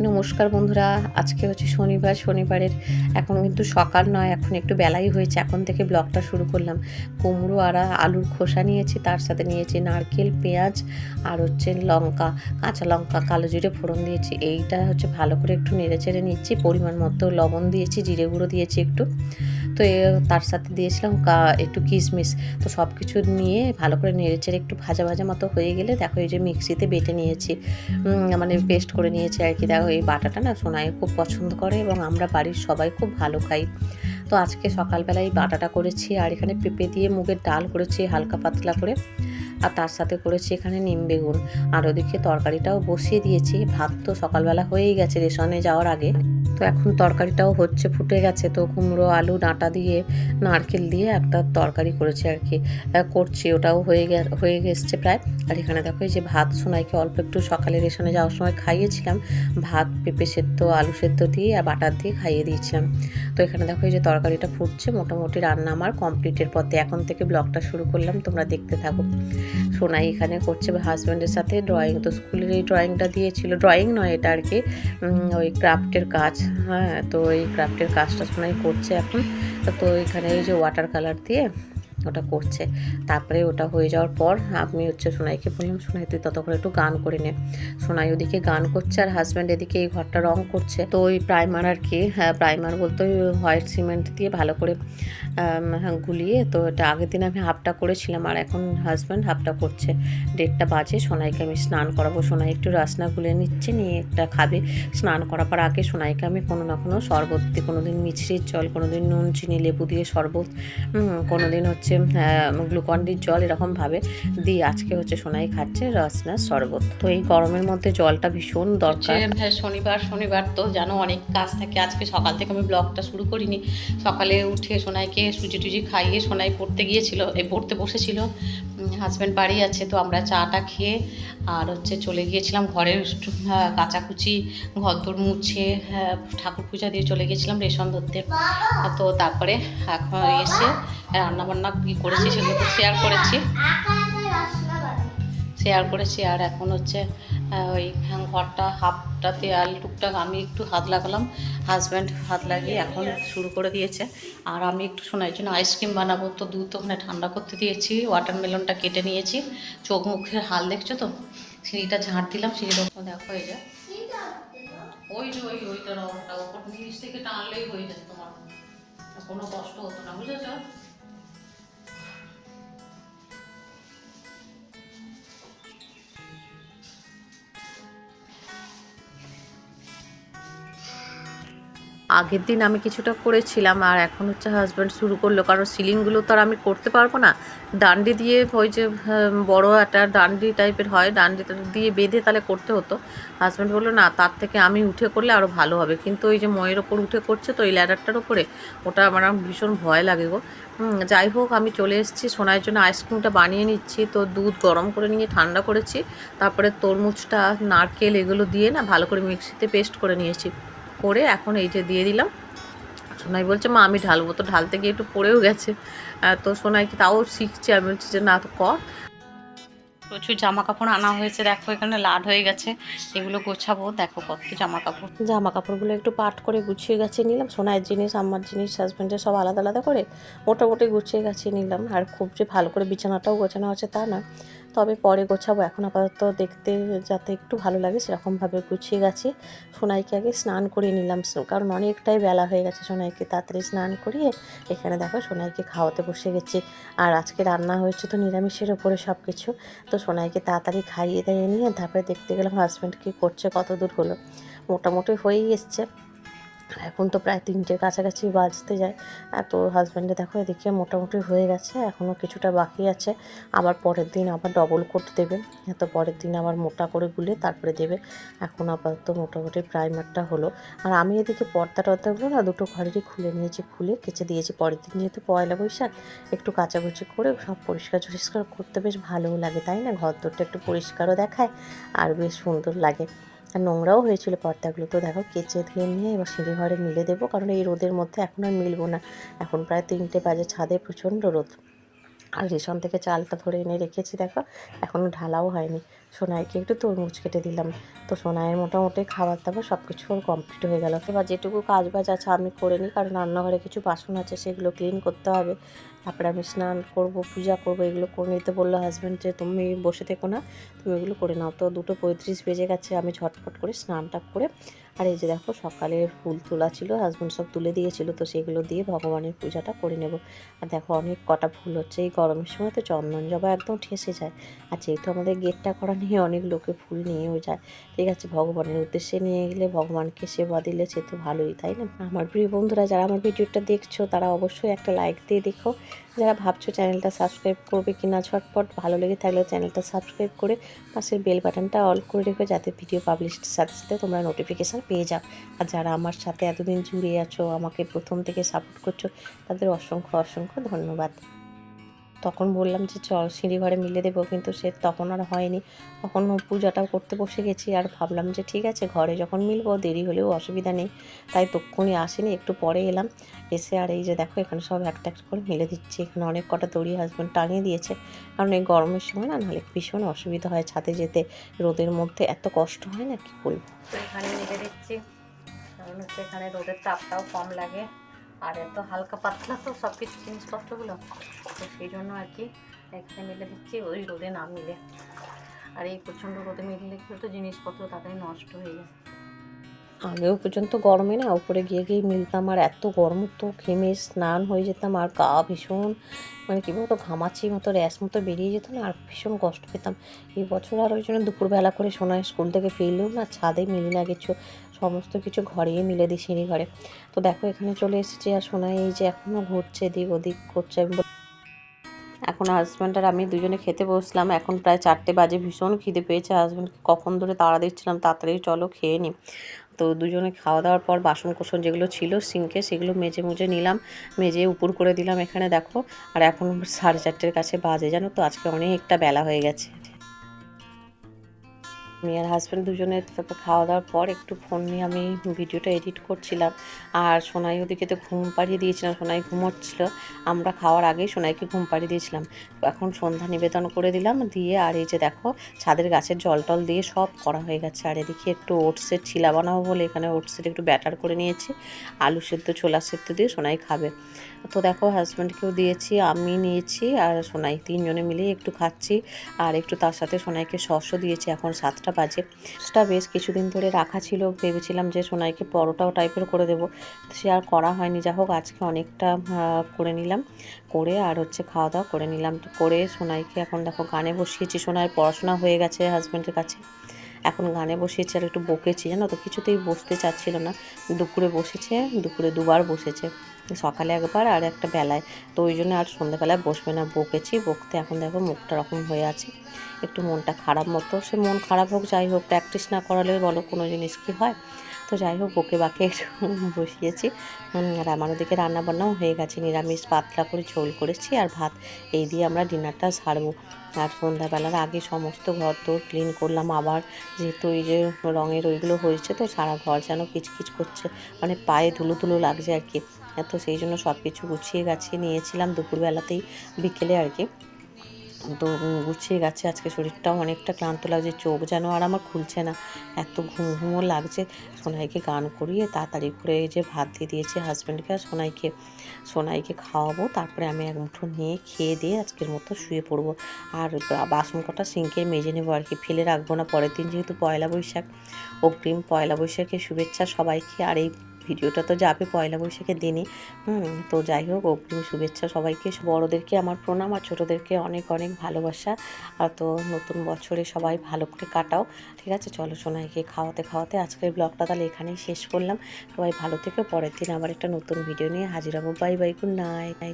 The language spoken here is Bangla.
নমস্কার বন্ধুরা, আজকে হচ্ছে শনিবার, শনিবারের এখন কিন্তু সকাল নয়, এখন একটু বেলাই হয়েছে, এখন থেকে ব্লগটা শুরু করলাম। কুমড়ো আর আলুর খোসা নিয়েছি, তার সাথে নিয়েছি নারকেল, পেঁয়াজ আর হচ্ছে লঙ্কা, কাঁচা লঙ্কা, কালো জিরে ফোড়ন দিয়েছি। এইটা হচ্ছে ভালো করে একটু নেড়ে চেড়ে নিচ্ছি, পরিমাণ মতো লবণ দিয়েছি, জিরে গুঁড়ো দিয়েছি একটু। তো তার সাথে দিয়েছিলাম কা- একটু কিশমিশ। তো সব কিছু নিয়ে ভালো করে নেড়ে চেড়ে একটু ভাজা ভাজা মতো হয়ে গেলে, দেখো এই যে মিক্সিতে বেটে নিয়েছি। মানে পেস্ট করে নিয়েছি আর কি, দেখো এই বাটাটা না সোনাই খুব পছন্দ করে এবং আমরা বাড়ির সবাই খুব ভালো খাই। তো আজকে সকালবেলায় এই বাটাটা করেছি আর এখানে পেঁপে দিয়ে মুগের ডাল করেছি হালকা পাতলা করে। আর তার সাথে করেছি এখানে নিম বেগুন। আর ওদিকে তরকারিটাও বসিয়ে দিয়েছি। ভাত তো সকালবেলা হয়েই গেছে রেশনে যাওয়ার আগে। তো এখন তরকারিটাও হচ্ছে, ফুটে গেছে। তো কুমড়ো, আলু, ডাঁটা দিয়ে নারকেল দিয়ে একটা তরকারি করেছি আর কি। করছি, ওটাও হয়ে গে, হয়ে গেছে প্রায়। আর এখানে দেখো এই যে ভাত, সোনাইকে অল্প একটু সকালে রেশনে যাওয়ার সময় খাইয়েছিলাম। ভাত, পেঁপে সেদ্ধ, আলু সেদ্ধ দিয়ে আর বাটার দিয়ে খাইয়ে দিয়েছিলাম। তো এখানে দেখো এই যে তরকারিটা ফুটছে, মোটামুটি রান্না আমার কমপ্লিটের পথে। এখন থেকে ব্লগটা শুরু করলাম, তোমরা দেখতে থাকো। সোনাই এখানে করছে হাজব্যান্ডের সাথে ড্রয়িং তো স্কুলের এই ড্রয়িংটা দিয়েছিল। ড্রয়িং নয় এটা আর কি ওই ক্রাফটের কাজ। হ্যাঁ তো এই ক্রাফটের কাজটা সোনাই করছে এখন। তো এখানে এই যে ওয়াটার কালার দিয়ে ওটা করছে। তারপরে ওটা হয়ে যাওয়ার পর আমি হচ্ছে সোনাইকে বললাম সোনাই তুই ততক্ষণ একটু গান করে নে। সোনাই ওদিকে গান করছে আর হাজব্যান্ড এদিকে এই ঘরটা রং করছে। তো ওই প্রাইমার আর কি হ্যাঁ প্রাইমার বলতে ওই হোয়াইট সিমেন্ট দিয়ে ভালো করে হ্যাঁ, গুলিয়ে তো এটা আগের দিন আমি হাফটা করেছিলাম আর এখন হাজব্যান্ড হাফটা করছে। ডেটটা বাজে সোনাইকে আমি স্নান করাবো। সোনাই একটু রাসনা গুলে নিচ্ছে নিয়ে একটা খাবে। স্নান করাবার আগে সোনাইকে আমি কোনো না কোনো শরবত দিই কোনো দিন মিছরির জল কোনো দিন নুন চিনি লেবু দিয়ে শরবত কোনো দিন হচ্ছে গ্লুকন্ডির জল এরকমভাবে দিই আজকে হচ্ছে সোনাই খাচ্ছে রসনার শরবত। তো এই গরমের মধ্যে জলটা ভীষণ দরকার। হ্যাঁ শনিবার শনিবার তো জানো অনেক কাজ থাকে। আজকে সকাল থেকে আমি ব্লগটা শুরু করিনি। সকালে উঠে সোনাইকে সুজি টুজি খাইয়ে সোনাই পড়তে গিয়েছিল এই পড়তে বসেছিল। হাজব্যান্ড বাড়ি আছে তো আমরা চাটা খেয়ে আর হচ্ছে চলে গিয়েছিলাম ঘরের হ্যাঁ, কাচাকুচি ঘরদোর মুছে হ্যাঁ, ঠাকুর পূজা দিয়ে চলে গিয়েছিলাম রেশন ধরতে। তো তারপরে এখন এসে রান্নাবান্না কী করেছি সেগুলো তো শেয়ার করেছি। শেয়ার করেছি আর এখন হচ্ছে ওই ঘরটা হাফটা দেয়াল টুকটাক আমি একটু হাত লাগালাম। হাজব্যান্ড হাত লাগিয়ে এখন শুরু করে দিয়েছে। আর আমি একটু শোনার জন্য আইসক্রিম বানাবো। তো দুধ ওখানে ঠান্ডা করতে দিয়েছি ওয়াটারমেলনটা কেটে নিয়েছি। চোখ মুখের হাল দেখছ তো? সিঁড়িটা ঝাঁট দিলাম, সিঁড়ির দেখো এই ওই যে, ওই ওইটা রংটা ওপর নিচ থেকে টানলেই হয়ে যেত তোমার। কোনো কষ্ট হতো না, বুঝেছ? আগের দিন আমি কিছুটা করেছিলাম আর এখন হচ্ছে হাজব্যান্ড শুরু করল। কারণ সিলিংগুলো তো আর আমি করতে পারব না। ডান্ডি দিয়ে ওই যে আহ, বড় একটা ডান্ডি টাইপের হয়। ডান্ডিটা দিয়ে বেঁধে তাহলে করতে হতো। হাজব্যান্ড বলল না তার থেকে আমি উঠে করলে আরও ভালো হবে। কিন্তু ওই যে ময়ের ওপর উঠে করছে তো ওই ল্যাডারটার ওপরে ওটা আমার ভীষণ ভয় লাগে গো। যাই হোক আমি চলে এসেছি। সোনার জন্য আইসক্রিমটা বানিয়ে নিচ্ছি। তো দুধ গরম করে নিয়ে ঠান্ডা করেছি। তারপরে তরমুজটা নারকেল এগুলো দিয়ে না ভালো করে মিক্সিতে পেস্ট করে নিয়েছি। করে এখন এই যে দিয়ে দিলাম। সোনাই বলছে মা আমি ঢালবো। তো ঢালতে গিয়ে একটু পড়েও গেছে। তো সোনাই কি তাও শিখছে? আমি বলছি যে না তো কর। প্রচুর জামা কাপড় আনা হয়েছে। দেখো এখানে লাড হয়ে গেছে। এগুলো গোছাবো। দেখো কত জামা কাপড় জামা কাপড়গুলো একটু পাট করে গুছিয়ে গাছিয়ে নিলাম। সোনার জিনিস আমার জিনিস হাজব্যান্ডের সব আলাদা আলাদা করে মোটামুটি গুছিয়ে গাছিয়ে নিলাম। আর খুব যে ভালো করে বিছানাটাও গোছানো আছে তা না তবে পরে গোছাবো। এখন আপাতত দেখতে যাতে একটু ভালো লাগে, সেরকমভাবে গুছিয়ে গাছিয়ে সোনাইকে আগে স্নান করিয়ে নিলাম। কারণ অনেকটাই বেলা হয়ে গেছে সোনাইকে। তাড়াতাড়ি স্নান করিয়ে এখানে দেখো সোনাইকে খাওয়াতে বসে গেছি। আর আজকে রান্না হয়েছে তো নিরামিষের ওপরে সব কিছু তো সোনাইকে তাড়াতাড়ি খাইয়ে দাইয়ে নিয়ে তারপরে দেখতে গেলাম হাজব্যান্ড কী করছে কত দূর হলো। মোটামুটি হয়েই এসছে। এখন তো প্রায় তিনটের কাছাকাছি বাজতে যায়। তো হাজব্যান্ডে দেখো এদিকে মোটামুটি হয়ে গেছে এখনও কিছুটা বাকি আছে। আবার পরের দিন আবার ডবল কোট দেবে। তো পরের দিন আবার মোটা করে গুলে তারপরে দেবে। এখন আপাতত মোটামুটি প্রাইমারটা হলো। আর আমি এদিকে পর্দা টর্দাগুলো না দুটো ঘরেরই খুলে নিয়েছি, খুলে কেচে দিয়েছি। পরের দিন যেহেতু পয়লা বৈশাখ, একটু কাচাকুচি করে সব পরিষ্কার টরিষ্কার করতে বেশ ভালোও লাগে, তাই না? ঘর দরটা একটু পরিষ্কারও দেখায় আর বেশ সুন্দর লাগে। আর নোংরাও হয়েছিল পর্দাগুলো তো দেখো কেচে ধুয়ে নিয়ে এবার সিঁড়ি ঘরে মিলে দেবো, কারণ এই রোদের মধ্যে এখন আর মিলবো না। এখন প্রায় তিনটে বাজে, ছাদে প্রচণ্ড রোদ। আর রেশন থেকে চালটা ধরে এনে রেখেছি, দেখো। এখনও ঢালাও হয়নি। সোনাইকে একটু তরমুজ কেটে দিলাম। তো সোনাইয়ের মোটামুটি খাবার দাবার সব কিছু কমপ্লিট হয়ে গেল। এবার যেটুকু কাজ বাজ আছে আমি করে নিই, কারণ রান্নাঘরে কিছু বাসন আছে, সেগুলো ক্লিন করতে হবে। তারপরে আমি স্নান করব, পূজা করব, এগুলো করে নিতে বলল হাজব্যান্ড যে, তুমি বসে থেকো না, তুমি এগুলো করে নাও। তো দুটো পঁয়ত্রিশ বেজে গেছে, আমি ঝটফট করে স্নানটা করে আর এই যে দেখো, সকালে ফুল তোলা ছিল হাজব্যান্ড সব তুলে দিয়েছিল, তো সেগুলো দিয়ে ভগবানের পূজাটা করে নেব। আর দেখো, অনেক কটা ফুল হচ্ছে। এই গরমের সময় তো চন্দন জবা একদম ঠেসে যায়। আর যেহেতু আমাদের গেটটা করা নিয়ে অনেক লোকে ফুল নিয়েও যায়, ঠিক আছে, ভগবানের উদ্দেশ্যে নিয়ে গেলে ভগবানকে সেবা দিলে সে তো ভালোই, তাই না? আমার প্রিয় বন্ধুরা, যারা আমার ভিডিওটা দেখছ, তারা অবশ্যই একটা লাইক দিয়ে দেখো। যারা ভাবছ চ্যানেলটা সাবস্ক্রাইব করবে কি না ঝটপট ভালো লেগে থাকলে চ্যানেলটা সাবস্ক্রাইব করে পাশের বেল বাটনটা অল করে রেখো, যাতে ভিডিও পাবলিশের সাথে সাথে তোমরা নোটিফিকেশান পেয়ে যাও আর যারা আমার সাথে এতদিন জুড়ে আছো, আমাকে প্রথম থেকে সাপোর্ট করছ, তাদের অসংখ্য অসংখ্য ধন্যবাদ। তখন বললাম যে, চল সিঁড়ি ঘরে মিলে দেবো। কিন্তু সে তখন আর হয়নি। তখন পূজাটাও করতে বসে গেছি আর ভাবলাম যে, ঠিক আছে, ঘরে যখন মিলবো, দেরি হলেও অসুবিধা নেই। তাই তক্ষুনি আসেনি, একটু পরে এলাম। এসে আর এই যে দেখো, এখানে সব একটা একটা করে মিলে দিচ্ছি। এখানে অনেক কটা দড়ি হাজব্যান্ড টাঙিয়ে দিয়েছে। কারণ এই গরমের সময় না, নাহলে ভীষণ অসুবিধা হয় ছাদে যেতে। রোদের মধ্যে এত কষ্ট হয় না, কি করব এখানে মিলে দিচ্ছি। কারণ হচ্ছে এখানে রোদের তাপটাও কম লাগে। আর এত হালকা পাতলা তো সব কিছু জিনিসপত্রগুলো। তো সেই জন্য আর কি এখানে মিলে দিচ্ছি, ওই রোদে না মিলে। আর এই প্রচণ্ড রোদে মিললে তো জিনিসপত্র তাড়াতাড়ি নষ্ট হয়ে যায়। আগেও পর্যন্ত গরমে না, উপরে গিয়ে গিয়ে মিলতাম। আর এত গরম, তো ঘেমে স্নান হয়ে যেতাম। আর গা ভীষণ মানে কী বলতো ঘামাচি মতো, র্যাশ মতো বেরিয়ে যেত না, আর ভীষণ কষ্ট পেতাম। এই বছর আর ওই জন্য দুপুরবেলা করে শোনায় স্কুল থেকে ফিরলেও না, ছাদে মিলি না কিছু। সমস্ত কিছু ঘরেই মিলে দিই সিঁড়ি ঘরে। তো দেখো, এখানে চলে এসেছি। আর শোনায় এই যে এখনও ঘুরছে, এদিক ওদিক করছে। এখন হাজব্যান্ড আর আমি দুজনে খেতে বসলাম। এখন প্রায় চারটে বাজে, ভীষণ খিদে পেয়েছে হাজব্যান্ডকে কখন ধরে তাড়া দিচ্ছিলাম, তাড়াতাড়ি চলো, খেয়ে নিই তো দুজনে খাওয়া দাওয়ার পর বাসন কোসন যেগুলো ছিল, সিঙ্কে সেগুলো মেজে মুজে নিলাম, মেজে উপর করে দিলাম এখানে দেখো। আর এখন সাড়ে চারটের কাছে বাজে, জানো তো? আজকে অনেকটা বেলা হয়ে গেছে। আমি আর হাজব্যান্ড দুজনের তারপর খাওয়া দাওয়ার পর একটু ফোন নিয়ে আমি ভিডিওটা এডিট করছিলাম। আর সোনাই ওদিকে তো ঘুম পাড়িয়ে দিয়েছিলাম সোনাই ঘুমোচ্ছিল। আমরা খাওয়ার আগেই সোনাইকে ঘুম পাড়িয়ে দিয়েছিলাম। এখন সন্ধ্যা নিবেদন করে দিলাম, দিয়ে আর এই যে দেখো, ছাদের গাছের জল টল দিয়ে সব করা হয়ে গেছে। আর এদিকে একটু ওটসের ছিলা বানাবো বলে এখানে ওটসের একটু ব্যাটার করে নিয়েছি। আলু সেদ্ধ, ছোলা সেদ্ধ দিয়ে সোনাই খাবে। তো দেখো হাজব্যান্ডকেও দিয়েছি, আমি নিয়েছি আর সোনাই তিনজনে মিলেই একটু খাচ্ছি। আর একটু তার সাথে সোনাইকে সসও দিয়েছি। এখন সাতটা বাজে। সেটা বেশ কিছুদিন ধরে রাখা ছিল। ভেবেছিলাম যে সোনাইকে পরোটাও টাইপের করে দেবো। সে আর করা হয়নি। যা হোক, আজকে অনেকটা করে নিলাম। করে আর হচ্ছে খাওয়া দাওয়া করে নিলাম। করে সোনাইকে এখন দেখো গানে বসিয়েছি। সোনাইয়ের পড়াশোনা হয়ে গেছে হাজব্যান্ডের কাছে। এখন গানে বসিয়েছি আর একটু বকেছি। জানো তো, কিছুতেই বসতে চাচ্ছিল না। দুপুরে বসেছে, দুপুরে দুবার বসেছে। সকালে একবার আর একটা বেলায়। তো ওই জন্য আর সন্ধ্যাবেলায় বসবে না, বকেছি। বকতে এখন দেখো মুখটা রকম হয়ে আছে। একটু মনটা খারাপ মতো। সে মন খারাপ হোক, যাই হোক প্র্যাকটিস না করালে বলো কোনো জিনিস কি হয়? তো যাই হোক, বকে বাকে বসিয়েছি। আর আমার ওদিকে রান্নাবান্নাও হয়ে গেছে। নিরামিষ পাতলা করে ঝোল করেছি আর ভাত। এই দিয়ে আমরা ডিনারটা সারবো। আর সন্ধ্যাবেলার আগে সমস্ত ঘর তোর ক্লিন করলাম। আবার যেহেতু এই যে রঙের ওইগুলো হয়েছে, তো সারা ঘর যেন কিচকিচ করছে। মানে পায়ে ধুলো ধুলো লাগছে আর কি। তো সেই জন্য সব কিছু গুছিয়ে গাছিয়ে নিয়েছিলাম দুপুরবেলাতেই, বিকেলে আর কি। তো গুছিয়ে গেছে আজকে শরীরটাও অনেকটা ক্লান্ত লাগছে, চোখ যেন আর আমার খুলছে না। এত ঘুম ঘুমও লাগছে। সোনাইকে গান করিয়ে তাড়াতাড়ি করে যে ভাত দিয়ে দিয়েছি হাজব্যান্ডকে আর সোনাইকে সোনাইকে খাওয়াবো। তারপরে আমি এক মুঠো নিয়ে খেয়ে দিয়ে আজকের মতো শুয়ে পড়ব। আর বাসন কটা সিঙ্কে মেজে নেব আর কি। ফেলে রাখব না, পরের দিন যেহেতু পয়লা বৈশাখ, অগ্রিম পয়লা বৈশাখের শুভেচ্ছা সবাইকে। আর এই ভিডিওটা তো যাবে পয়লা বৈশাখের হুম, তো যাই হোক, অগ্রিম শুভেচ্ছা সবাইকে। বড়োদেরকে আমার প্রণাম আর ছোটোদেরকে অনেক অনেক ভালোবাসা। আর তো নতুন বছরে সবাই ভালো করে কাটাও। ঠিক আছে, চলো সোনাইকে খাওয়াতে খাওয়াতে আজকের ব্লগটা তাহলে এখানেই শেষ করলাম। সবাই ভালো থেকে, পরের দিন আবার একটা নতুন ভিডিও নিয়ে হাজির হব। Bye bye good night